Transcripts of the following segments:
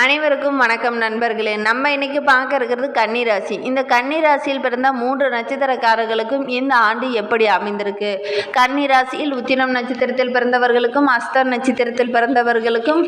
அனைவருக்கும் வணக்கம் நண்பர்களே. நம்ம இன்னைக்கு பார்க்க இருக்கிறது கன்னிராசி. இந்த கன்னிராசியில் பிறந்த மூன்று நட்சத்திரக்காரர்களுக்கும் இந்த ஆண்டு எப்படி அமைந்திருக்கு? கன்னிராசியில் உத்திரம் நட்சத்திரத்தில் பிறந்தவர்களுக்கும் அஸ்தர் நட்சத்திரத்தில் பிறந்தவர்களுக்கும்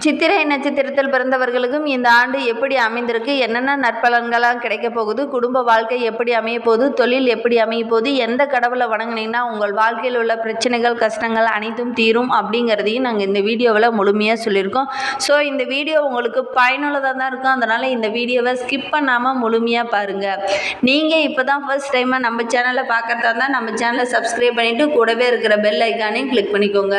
சித்திரை நட்சத்திரத்தில் பிறந்தவர்களுக்கும் இந்த ஆண்டு எப்படி அமைந்திருக்கு? என்னென்ன நற்பலன்களாக கிடைக்க போகுது? குடும்ப வாழ்க்கை எப்படி அமைய போகுது? தொழில் எப்படி அமைய போகுது? எந்த கடவுளை வணங்கினீங்கன்னா உங்கள் வாழ்க்கையில் உள்ள பிரச்சனைகள் கஷ்டங்கள் அனைத்தும் தீரும் அப்படிங்கிறதையும் நாங்கள் இந்த வீடியோவில் முழுமையாக சொல்லியிருக்கோம். ஸோ இந்த வீடியோ உங்களுக்கு பயனுள்ளதாக தான் இருக்கும். அதனால் இந்த வீடியோவை ஸ்கிப் பண்ணாமல் முழுமையாக பாருங்கள் நீங்கள் இப்போ தான் ஃபர்ஸ்ட் டைமாக நம்ம சேனலை பார்க்குறதா இருந்தால் நம்ம சேனலை சப்ஸ்கிரைப் பண்ணிவிட்டு கூடவே இருக்கிற பெல் ஐக்கானையும் கிளிக் பண்ணிக்கோங்க.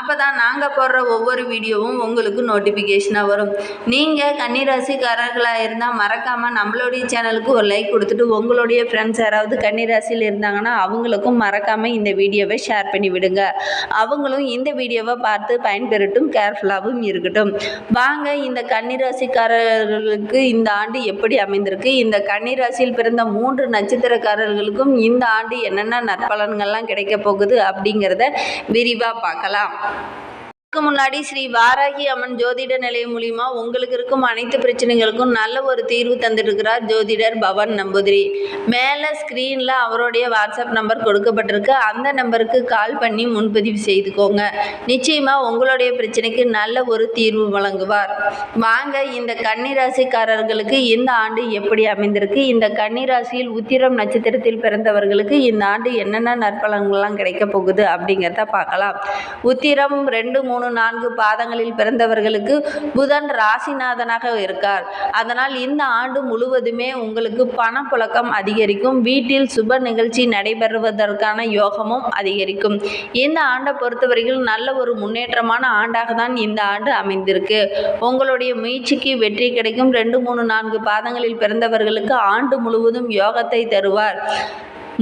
அப்போ தான் நாங்கள் போடுற ஒவ்வொரு வீடியோவும் உங்களுக்கு நோட்டிஃபிகேஷனாக வரும். நீங்கள் கன்னிராசிக்காரர்களாக இருந்தால் மறக்காமல் நம்மளுடைய சேனலுக்கு ஒரு லைக் கொடுத்துட்டு உங்களுடைய ஃப்ரெண்ட்ஸ் யாராவது கன்னிராசியில் இருந்தாங்கன்னா அவங்களுக்கும் மறக்காமல் இந்த வீடியோவை ஷேர் பண்ணி விடுங்க. அவங்களும் இந்த வீடியோவை பார்த்து பயன்பெறட்டும் கேர்ஃபுல்லாகவும் இருக்கட்டும். வாங்க இந்த கன்னிராசிக்காரர்களுக்கு இந்த ஆண்டு எப்படி அமைந்திருக்கு? இந்த கன்னிராசியில் பிறந்த மூன்று நட்சத்திரக்காரர்களுக்கும் இந்த ஆண்டு என்னென்ன நற்பலன்கள்லாம் கிடைக்க போகுது அப்படிங்கிறத விரிவாக பார்க்கலாம். முன்னாடி ஸ்ரீ வாராகி அம்மன் ஜோதிட நிலையம் மூலியமா உங்களுக்கு இருக்கும் அனைத்து பிரச்சனைகளுக்கும் நல்ல ஒரு தீர்வு தந்திருக்கிறார் ஜோதிடர் பவன் நம்பூதிரி. மேலே ஸ்க்ரீனில் அவருடைய வாட்ஸ்அப் நம்பர் கொடுக்கப்பட்டிருக்கு. அந்த நம்பருக்கு கால் பண்ணி முன்பதிவு செய்துக்கோங்க. நிச்சயமாக உங்களுடைய பிரச்சனைக்கு நல்ல ஒரு தீர்வு வழங்குவார். வாங்க இந்த கன்னிராசிக்காரர்களுக்கு இந்த ஆண்டு எப்படி அமைந்திருக்கு? இந்த கன்னிராசியில் உத்திரம் நட்சத்திரத்தில் பிறந்தவர்களுக்கு இந்த ஆண்டு என்னென்ன நற்பலன்கள்லாம் கிடைக்க போகுது அப்படிங்கிறத பார்க்கலாம். உத்திரம் ரெண்டு மூணு மூணு நான்கு பாதங்களில் பிறந்தவர்களுக்கு புதன் ராசிநாதனாக இருக்கார். அதனால் இந்த ஆண்டு முழுவதுமே உங்களுக்கு பணப்புழக்கம் அதிகரிக்கும். வீட்டில் சுப நிகழ்ச்சி நடைபெறுவதற்கான யோகமும் அதிகரிக்கும். இந்த ஆண்டை பொறுத்தவரையில் நல்ல ஒரு முன்னேற்றமான ஆண்டாக தான் இந்த ஆண்டு அமைந்திருக்கு. உங்களுடைய முயற்சிக்கு வெற்றி கிடைக்கும். ரெண்டு மூணு நான்கு பாதங்களில் பிறந்தவர்களுக்கு ஆண்டு முழுவதும் யோகத்தை தருவார்.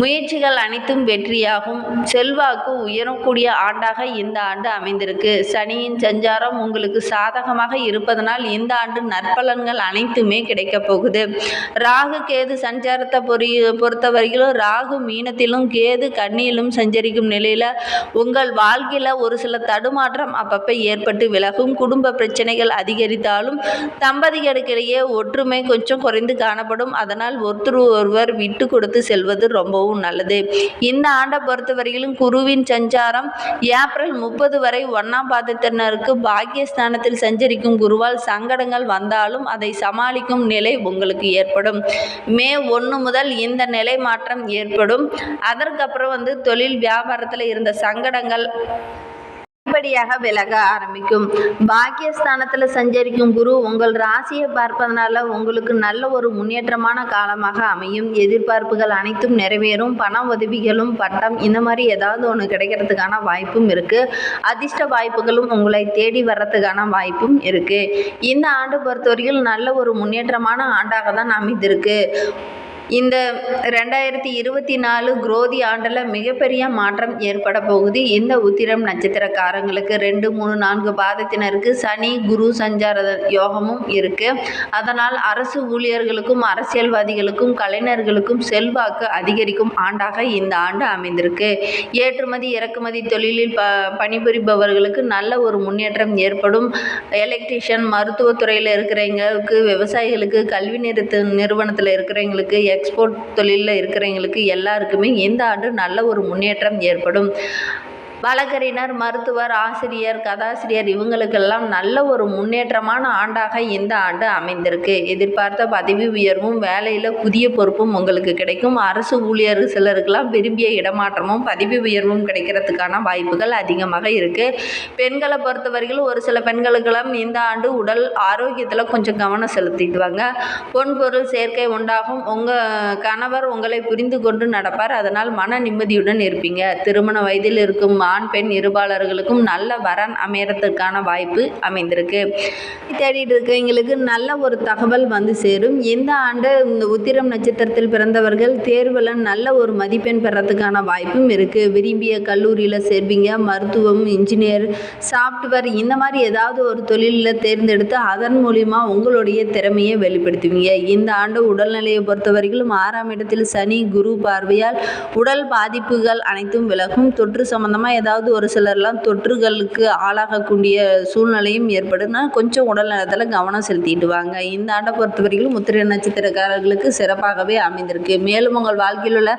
முயற்சிகள் அனைத்தும் வெற்றியாகும். செல்வாக்கு உயரக்கூடிய ஆண்டாக இந்த ஆண்டு அமைந்திருக்கு. சனியின் சஞ்சாரம் உங்களுக்கு சாதகமாக இருப்பதனால் இந்த ஆண்டு நற்பலன்கள் அனைத்துமே கிடைக்க போகுது. ராகு கேது சஞ்சாரத்தை பொறி பொறுத்தவரையிலும் ராகு மீனத்திலும் கேது கண்ணியிலும் சஞ்சரிக்கும் நிலையில் உங்கள் வாழ்க்கையில் ஒரு சில தடுமாற்றம் அப்பப்போ ஏற்பட்டு விலகும். குடும்ப பிரச்சனைகள் அதிகரித்தாலும் தம்பதிகளுக்கிடையே ஒற்றுமை கொஞ்சம் குறைந்து காணப்படும். அதனால் ஒருத்தர் ஒருவர் விட்டு கொடுத்து செல்வது ரொம்பவும் நல்லது. இந்த ஆண்டை பொறுத்தவரையிலும் குருவின் சஞ்சாரம் ஏப்ரல் முப்பது வரை ஒன்னாம் பாதத்தினருக்கு பாக்கியஸ்தானத்தில் சஞ்சரிக்கும் குருவால் சங்கடங்கள் வந்தாலும் அதை சமாளிக்கும் நிலை உங்களுக்கு ஏற்படும். மே ஒன்று முதல் இந்த நிலை மாற்றம் ஏற்படும். அதற்கப்புறம் வந்து தொழில் வியாபாரத்தில் இருந்த சங்கடங்கள் படிப்படியாக விலக ஆரம்பிக்கும். பாக்கியஸ்தானத்தில் சஞ்சரிக்கும் குரு உங்கள் ராசியை பார்ப்பதனால உங்களுக்கு நல்ல ஒரு முன்னேற்றமான காலமாக அமையும். எதிர்பார்ப்புகள் அனைத்தும் நிறைவேறும். பண உதவிகளும் பட்டம் இந்த மாதிரி ஏதாவது ஒன்று கிடைக்கிறதுக்கான வாய்ப்பும் இருக்குது அதிர்ஷ்ட வாய்ப்புகளும் உங்களை தேடி வர்றதுக்கான வாய்ப்பும் இருக்குது இந்த ஆண்டு பொறுத்தவரையில் நல்ல ஒரு முன்னேற்றமான ஆண்டாக தான் அமைந்திருக்கு. இந்த ரெண்டாயிரத்தி இருபத்தி நாலு குரோதி ஆண்டில் மிகப்பெரிய மாற்றம் ஏற்பட போகுது. இந்த உத்திரம் நட்சத்திரக்காரங்களுக்கு ரெண்டு மூணு நான்கு பாதத்தினருக்கு சனி குரு சஞ்சார யோகமும் இருக்குது அதனால் அரசு ஊழியர்களுக்கும் அரசியல்வாதிகளுக்கும் கலைஞர்களுக்கும் செல்வாக்கு அதிகரிக்கும் ஆண்டாக இந்த ஆண்டு அமைந்திருக்கு. ஏற்றுமதி இறக்குமதி தொழிலில் ப பணிபுரிபவர்களுக்கு நல்ல ஒரு முன்னேற்றம் ஏற்படும். எலக்ட்ரிஷியன் மருத்துவத்துறையில் இருக்கிறவங்களுக்கு விவசாயிகளுக்கு கல்வி நிறுத்த நிறுவனத்தில் இருக்கிறவங்களுக்கு எக்ஸ்போர்ட் தொழிலில் இருக்கிறவங்களுக்கு எல்லாருக்குமே இந்த ஆண்டு நல்ல ஒரு முன்னேற்றம் ஏற்படும். வழக்கறிஞர் மருத்துவர் ஆசிரியர் கதாசிரியர் இவங்களுக்கெல்லாம் நல்ல ஒரு முன்னேற்றமான ஆண்டாக இந்த ஆண்டு அமைந்திருக்கு. எதிர்பார்த்த பதவி உயர்வும் வேலையில் புதிய பொறுப்பும் உங்களுக்கு கிடைக்கும். அரசு ஊழியர் சிலருக்கெல்லாம் விரும்பிய இடமாற்றமும் பதவி உயர்வும் கிடைக்கிறதுக்கான வாய்ப்புகள் அதிகமாக இருக்குது பெண்களை பொறுத்தவரையில் ஒரு சில பெண்களுக்கெல்லாம் இந்த ஆண்டு உடல் ஆரோக்கியத்தில் கொஞ்சம் கவனம் செலுத்திடுவாங்க. பொன் பொருள் சேர்க்கை உண்டாகும். உங்கள் கணவர் உங்களை புரிந்து கொண்டு நடப்பார். அதனால் மன நிம்மதியுடன் இருப்பீங்க. திருமண வயதில் இருக்கும் ஆண் பெண் இருபாளர்களுக்கும் நல்ல வரன் அமையறதுக்கான வாய்ப்பு அமைந்திருக்கு. தேடிட்டு இருக்கவங்களுக்கு நல்ல ஒரு தகவல் வந்து சேரும். இந்த ஆண்டு இந்த உத்திரம் நட்சத்திரத்தில் பிறந்தவர்கள் தேர்வில் நல்ல ஒரு மதிப்பெண் பெறத்துக்கான வாய்ப்பும் இருக்குது விரும்பிய கல்லூரியில் சேர்வீங்க மருத்துவம் இன்ஜினியர் சாஃப்ட்வேர் இந்த மாதிரி ஏதாவது ஒரு தொழிலில் தேர்ந்தெடுத்து அதன் மூலிமா உங்களுடைய திறமையை வெளிப்படுத்துவீங்க. இந்த ஆண்டு உடல்நிலையை பொறுத்த வரைக்கும் ஆறாம் இடத்தில் சனி குரு பார்வையால் உடல் பாதிப்புகள் அனைத்தும் விலகும். தொற்று சம்பந்தமாக ஏதாவது ஒரு சிலர்லாம் தொற்றுகளுக்கு ஆளாகக்கூடிய சூழ்நிலையும் ஏற்படுதுன்னா கொஞ்சம் உடல் நலத்தில் கவனம் செலுத்திட்டு வாங்க. இந்த ஆண்டை பொறுத்த வரைக்கும் முத்திரை நட்சத்திரக்காரர்களுக்கு சிறப்பாகவே அமைந்திருக்கு. மேலும் உங்கள் வாழ்க்கையில் உள்ள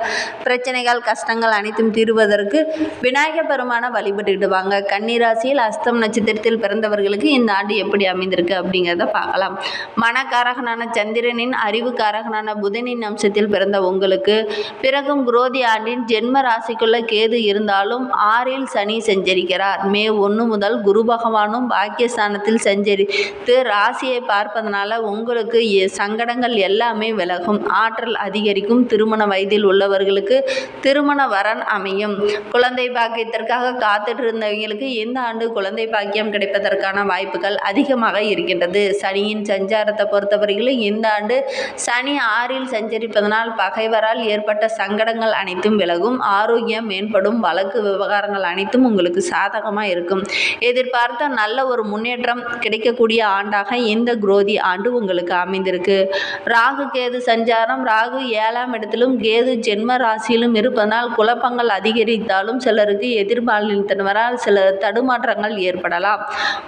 பிரச்சனைகள் கஷ்டங்கள் அனைத்தும் தீர்வதற்கு விநாயகர் பெருமானை வழிபட்டுட்டு வாங்க. கன்னிராசியில் அஸ்தம் நட்சத்திரத்தில் பிறந்தவர்களுக்கு இந்த ஆண்டு எப்படி அமைந்திருக்கு அப்படிங்கிறத பார்க்கலாம். மனக்காரகனான சந்திரனின் அறிவுக்காரகனான புதனின் அம்சத்தில் பிறந்த உங்களுக்கு பிறகும் குரோதி ஆண்டின் ஜென்ம ராசிக்குள்ள கேது இருந்தாலும் ஆறில் சனி செஞ்சரிக்கிறார். மே ஒன்று முதல் குரு பகவானும் பாக்கியஸ்தானத்தில் சஞ்சரித்து ராசியை பார்ப்பதனால உங்களுக்கு சங்கடங்கள் எல்லாமே விலகும். ஆற்றல் அதிகரிக்கும். திருமண வயதில் உள்ளவர்களுக்கு திருமண வரன் அமையும். குழந்தை பாக்கியத்திற்காக காத்துட்டு இருந்தவங்களுக்கு இந்த ஆண்டு குழந்தை பாக்கியம் கிடைப்பதற்கான வாய்ப்புகள் அதிகமாக இருக்கின்றது. சனியின் சஞ்சாரத்தை பொறுத்தவரையிலும் இந்த ஆண்டு சனி ஆறில் சஞ்சரிப்பதனால் பகைவரால் ஏற்பட்ட சங்கடங்கள் அனைத்தும் விலகும். ஆரோக்கியம் மேம்படும். வழக்கு விவகாரங்கள் அனைத்தும் உங்களுக்கு சாதகமாக இருக்கும். எதிர்பார்த்த நல்ல ஒரு முன்னேற்றம் கிடைக்கக்கூடிய ஆண்டாக இந்த குரோதி ஆண்டு உங்களுக்கு அமைந்திருக்கு. ராகு கேது சஞ்சாரம் ராகு ஏழாம் இடத்திலும் கேது ஜென்ம ராசியிலும் இருப்பதனால் குழப்பங்கள் அதிகரித்தாலும் சிலருக்கு எதிர்பாலினத்தினரால் சில தடுமாற்றங்கள் ஏற்படலாம்.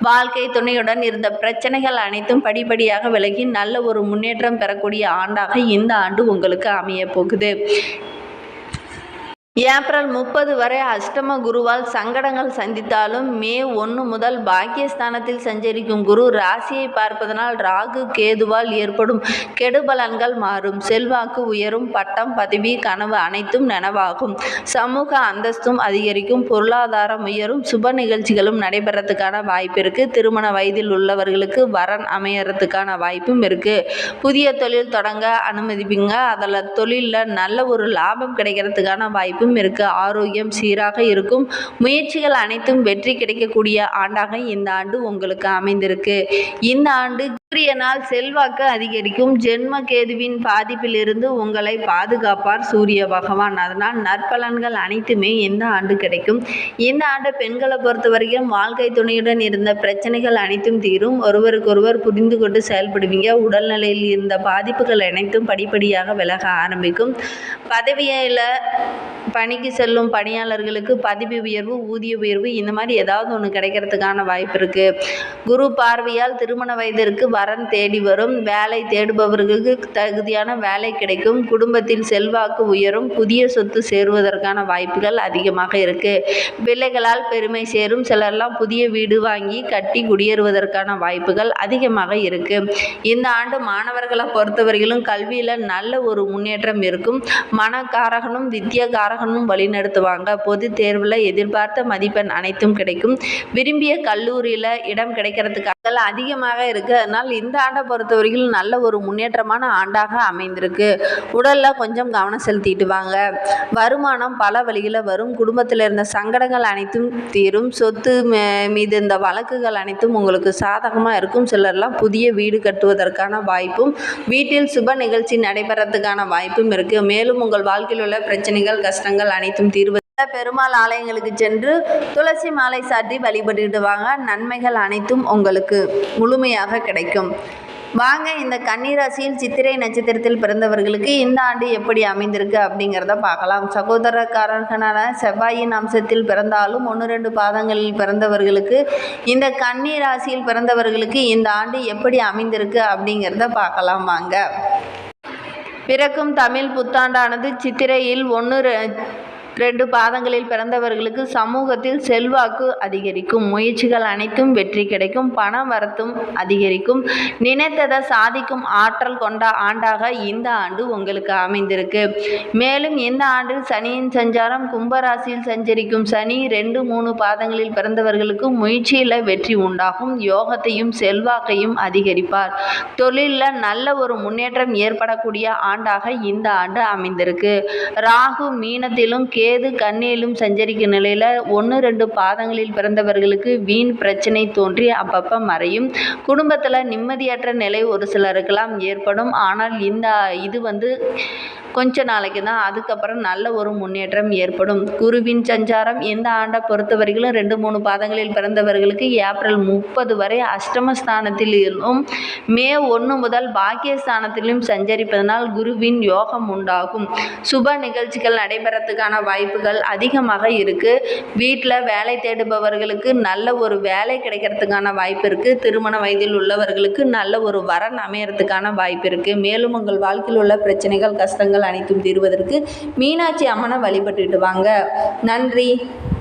வாழ்க்கை துணையுடன் இருந்த பிரச்சனைகள் அனைத்தும் படிப்படியாக விலகி நல்ல ஒரு முன்னேற்றம் பெறக்கூடிய ஆண்டாக இந்த ஆண்டு உங்களுக்கு அமைய போகுது ஏப்ரல் முப்பது வரை அஷ்டம குருவால் சங்கடங்கள் சந்தித்தாலும் மே ஒன்று முதல் பாக்கியஸ்தானத்தில் சஞ்சரிக்கும் குரு ராசியை பார்ப்பதனால் ராகு கேதுவால் ஏற்படும் கெடுபலன்கள் மாறும். செல்வாக்கு உயரும் பட்டம் பதவி கனவு அனைத்தும் நனவாகும். சமூக அந்தஸ்தும் அதிகரிக்கும் பொருளாதாரம் உயரும் சுப நிகழ்ச்சிகளும் நடைபெறத்துக்கான வாய்ப்பு இருக்குது திருமண வயதில் உள்ளவர்களுக்கு வரன் அமையறதுக்கான வாய்ப்பும் இருக்குது புதிய தொழில் தொடங்க அனுமதிப்பீங்க. அதில் தொழிலில் நல்ல ஒரு லாபம் கிடைக்கிறதுக்கான வாய்ப்பு வாய்ப்பும் இருக்குது ஆரோக்கியம் சீராக இருக்கும். முயற்சிகள் அனைத்தும் வெற்றி கிடைக்கக்கூடிய ஆண்டாக இந்த ஆண்டு உங்களுக்கு அமைந்திருக்கு. இந்த ஆண்டு சூரியனால் செல்வாக்கு அதிகரிக்கும். ஜென்ம கேதுவின் பாதிப்பிலிருந்து உங்களை பாதுகாப்பார் சூரிய பகவான். அதனால் நற்பலன்கள் அனைத்துமே இந்த ஆண்டு கிடைக்கும். இந்த ஆண்டு பெண்களை பொறுத்த வரைக்கும் வாழ்க்கை துணையுடன் இருந்த பிரச்சனைகள் அனைத்தும் தீரும். ஒருவருக்கொருவர் புரிந்து கொண்டு செயல்படுவீங்க. உடல்நிலையில் இருந்த பாதிப்புகள் அனைத்தும் படிப்படியாக விலக ஆரம்பிக்கும். பதவியில் பணிக்கு செல்லும் பணியாளர்களுக்கு பதவி உயர்வு ஊதிய உயர்வு இந்த மாதிரி ஏதாவது ஒன்று கிடைக்கிறதுக்கான வாய்ப்பு இருக்குது குரு பார்வையால் திருமண வயதிற்கு வரன் தேடி வரும். வேலை தேடுபவர்களுக்கு தகுதியான வேலை கிடைக்கும். குடும்பத்தில் செல்வாக்கு உயரும். புதிய சொத்து சேருவதற்கான வாய்ப்புகள் அதிகமாக இருக்குது பிள்ளைகளால் பெருமை சேரும். சிலர்லாம் புதிய வீடு வாங்கி கட்டி குடியேறுவதற்கான வாய்ப்புகள் அதிகமாக இருக்குது இந்த ஆண்டு மாணவர்களை பொறுத்தவரையிலும் கல்வியில் நல்ல ஒரு முன்னேற்றம் இருக்கும். மனக்காரகனும் வித்தியகாரகனும் வழிநடத்துவாங்க. பொது தேர்வில் எதிர்பார்த்த மதிப்பெண் அனைத்தும் கிடைக்கும். விரும்பிய கல்லூரியில் இடம் கிடைக்கிறதுக்கு அதெல்லாம் அதிகமாக இருக்குது அதனால் இந்த ஆண்டை பொறுத்த வரைக்கும் நல்ல ஒரு முன்னேற்றமான ஆண்டாக அமைந்திருக்கு. உடலில் கொஞ்சம் கவனம் செலுத்திட்டு வாங்க. வருமானம் பல வழியில் வரும். குடும்பத்தில் இருந்த சங்கடங்கள் அனைத்தும் தீரும். சொத்து மே- மீது இந்த வழக்குகள் அனைத்தும் உங்களுக்கு சாதகமாக இருக்கும். சிலர்லாம் புதிய வீடு கட்டுவதற்கான வாய்ப்பும் வீட்டில் சுப நிகழ்ச்சி நடைபெறத்துக்கான வாய்ப்பும் இருக்குது மேலும் உங்கள் வாழ்க்கையில் உள்ள பிரச்சனைகள் கஷ்டங்கள் அனைத்தும் தீர்வு பெருமாள் ஆலயங்களுக்கு சென்று துளசி மாலை சாட்டி வழிபட்டுட்டு வாங்க நன்மைகள் அனைத்தும் உங்களுக்கு முழுமையாக கிடைக்கும். வாங்க இந்த கன்னிராசியில் சித்திரை நட்சத்திரத்தில் பிறந்தவர்களுக்கு இந்த ஆண்டு எப்படி அமைந்திருக்கு அப்படிங்கிறத பார்க்கலாம். சகோதரக்காரர்களான செவ்வாயின் அம்சத்தில் பிறந்தாலும் ஒன்று ரெண்டு பாதங்களில் பிறந்தவர்களுக்கு இந்த கன்னிராசியில் பிறந்தவர்களுக்கு இந்த ஆண்டு எப்படி அமைந்திருக்கு அப்படிங்கிறத பார்க்கலாம். வாங்க. பிறக்கும் தமிழ் புத்தாண்டானது சித்திரையில் ஒன்று ரெண்டு பாதங்களில் பிறந்தவர்களுக்கு சமூகத்தில் செல்வாக்கு அதிகரிக்கும். முயற்சிகள் அனைத்தும் வெற்றி கிடைக்கும். பண வரத்தும் அதிகரிக்கும். நினைத்ததை சாதிக்கும் ஆற்றல் கொண்ட ஆண்டாக இந்த ஆண்டு உங்களுக்கு அமைந்திருக்கு. மேலும் இந்த ஆண்டில் சனியின் சஞ்சாரம் கும்பராசியில் சஞ்சரிக்கும் சனி ரெண்டு மூணு பாதங்களில் பிறந்தவர்களுக்கு முயற்சியில் வெற்றி உண்டாகும். யோகத்தையும் செல்வாக்கையும் அதிகரிப்பார். தொழிலில் நல்ல ஒரு முன்னேற்றம் ஏற்படக்கூடிய ஆண்டாக இந்த ஆண்டு அமைந்திருக்கு. ராகு மீனத்திலும் கே கேது கண்ணிலும் சஞ்சரிக்கும் நிலையில் ஒன்று ரெண்டு பாதங்களில் பிறந்தவர்களுக்கு வீண் பிரச்சனை தோன்றி அப்பப்போ மறையும். குடும்பத்தில் நிம்மதியற்ற நிலை ஒரு சிலருக்கெல்லாம் ஏற்படும். ஆனால் இந்த இது வந்து கொஞ்ச நாளைக்கு தான். அதுக்கப்புறம் நல்ல ஒரு முன்னேற்றம் ஏற்படும். குருவின் சஞ்சாரம் இந்த ஆண்டை பொறுத்தவரையிலும் ரெண்டு மூணு பாதங்களில் பிறந்தவர்களுக்கு ஏப்ரல் முப்பது வரை அஷ்டமஸ்தானத்திலும் மே ஒன்று முதல் பாக்கியஸ்தானத்திலும் சஞ்சரிப்பதனால் குருவின் யோகம் உண்டாகும். சுப நிகழ்ச்சிகள் நடைபெறத்துக்கான வாய்ப்பு வாய்ப்புகள் அதிகமாக இருக்குது வீட்டில் வேலை தேடுபவர்களுக்கு நல்ல ஒரு வேலை கிடைக்கிறதுக்கான வாய்ப்பு இருக்குது திருமண வயதில் உள்ளவர்களுக்கு நல்ல ஒரு வரன் அமையறதுக்கான வாய்ப்பு இருக்குது மேலும் உங்கள் வாழ்க்கையில் உள்ள பிரச்சனைகள் கஷ்டங்கள் அனைத்தும் தீர்வதற்கு மீனாட்சி அம்மனை வழிபட்டுட்டு வாங்க. நன்றி.